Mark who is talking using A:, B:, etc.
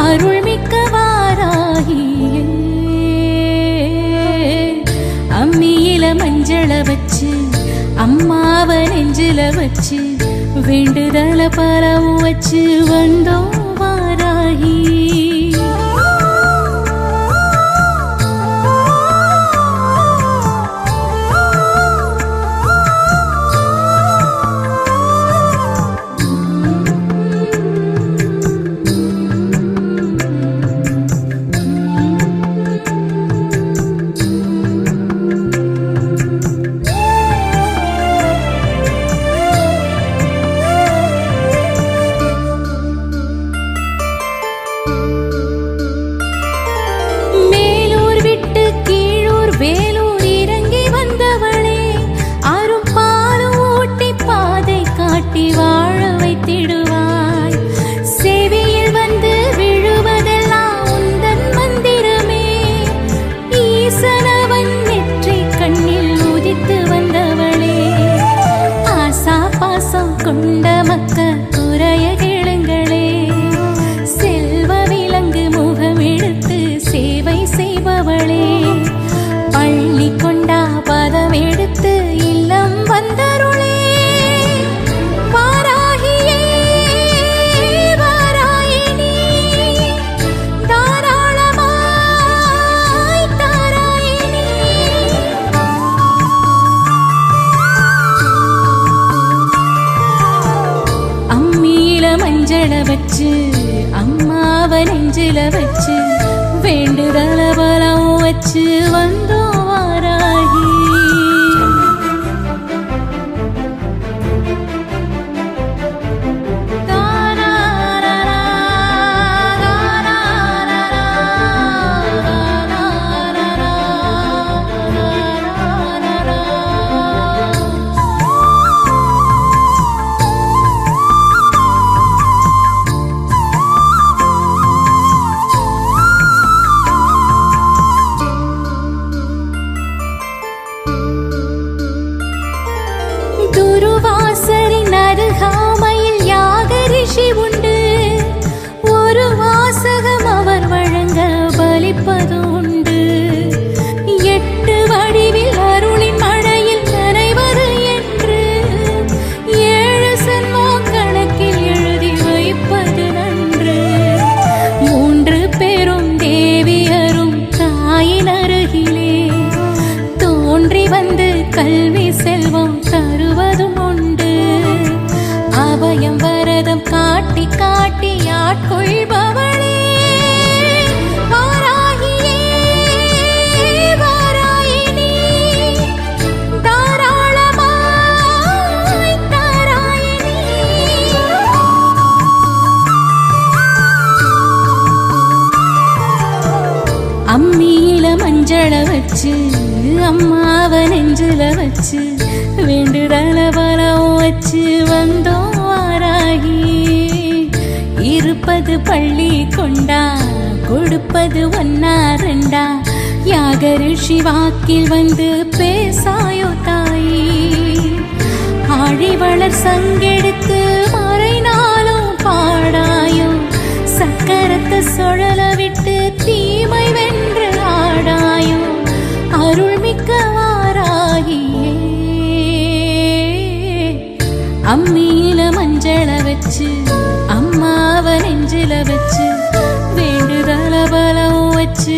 A: அருள்மிக்க வாராகியே அம்மியில மஞ்சள வச்சு அம்மாவ நெஞ்சில வச்சு வேண்டுதல பரவு வச்சு வந்தோம் வாராகி. வச்சு அம்மாவ நெஞ்சில வச்சு வேண்டுதல பலம் வச்சு வந்து கல்வி செல்வம் தருவதும் உண்டு. அபயம் வரதம் காட்டி காட்டி ஆட்கொள்பவளே. அம்மியில மஞ்சள வச்சு அம்மாவ நெஞ்சில வச்சு வேண்டுதல பலம் வச்சு வந்தோம் வாராகி. இருப்பது பள்ளி கொண்டா கொடுப்பது ஒன்னா ரெண்டா. யாக ரிஷி வாக்கில் வந்து பேசாயோ தாயி. ஆழிவளர் சங்கெடுத்து மறைநாளும் பாடாயோ. சக்கரத்தை சுழலவி அம்மியில மஞ்சள வச்சு அம்மாவ நெஞ்சில வச்சு வேண்டுதல பலம் வச்சு